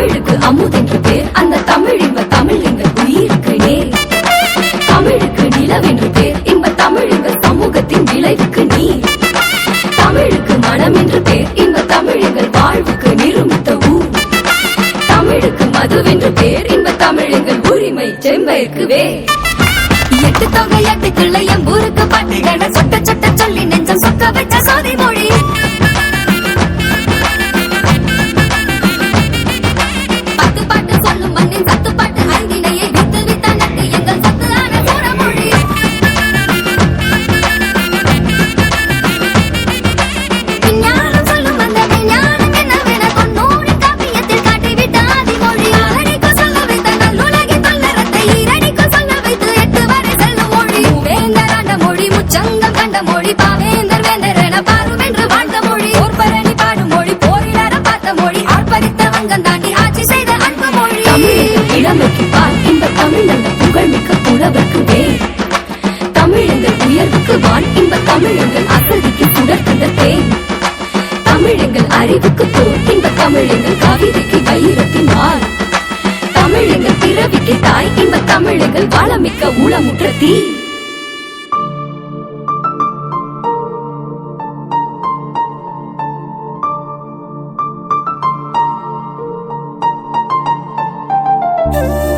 தமிழுக்கு அமுதென்று பேர் அந்த தமிழ் இன்ப தமிழ் எங்கள் உயிருக்கு நேர். தமிழுக்கு நிலவென்று பேர் இன்ப தமிழ் எங்கள் சமூகத்தின் விளைவுக்கு நீர். தமிழுக்கு மனம் என்று பேர் இன்ப தமிழ் எங்கள் வாழ்வுக்கு நிருமித்த ஊர். தமிழுக்கு மதுவென்று பேர் இன்ப தமிழ் எங்கள் உரிமை செம்பயிற்கு வேர். எட்டு தொகை எட்டு கிள்ளை எம்பூருக்கு பாட்டுகளை சொட்ட சொட்ட சொல்லி நெஞ்சம் சொக்க வச்ச சோதி மொழி ஆர்ப்பரித்த தாண்டி ஆட்சி செய்த அன்பு மொழி. இளமைக்கு பால் இந்த தமிழ் நல்ல புகழ்மிக்க புலவர்க்கு வேர் தமிழெங்கள் உயர்வுக்கு வான் இன்ப தமிழெங்கள் அகதிக்கு சுடர்கின்ற தேன். தமிழெங்கள் அறிவுக்கு தோல் இன்ப தமிழெங்கள் கவிதைக்கு வைரத்தின் வார் தமிழெங்கள் பிறவிக்கு தாய் இன்ப தமிழெங்கள் வளமிக்க உளமுற்ற தீ. Ooh.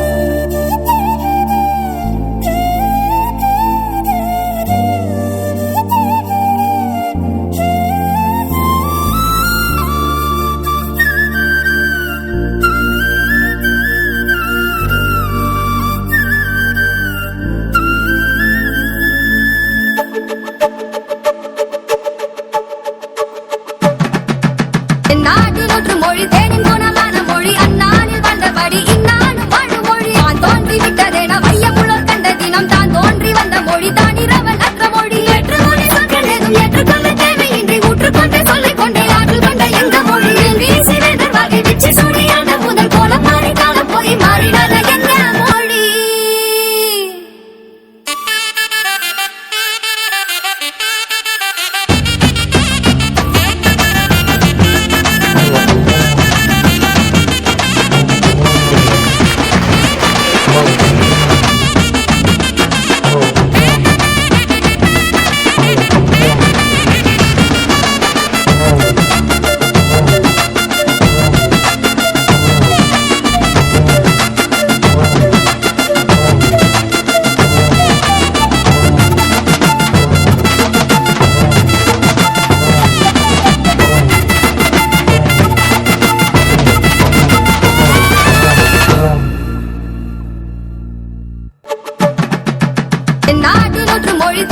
நாடு நூற்று மொழி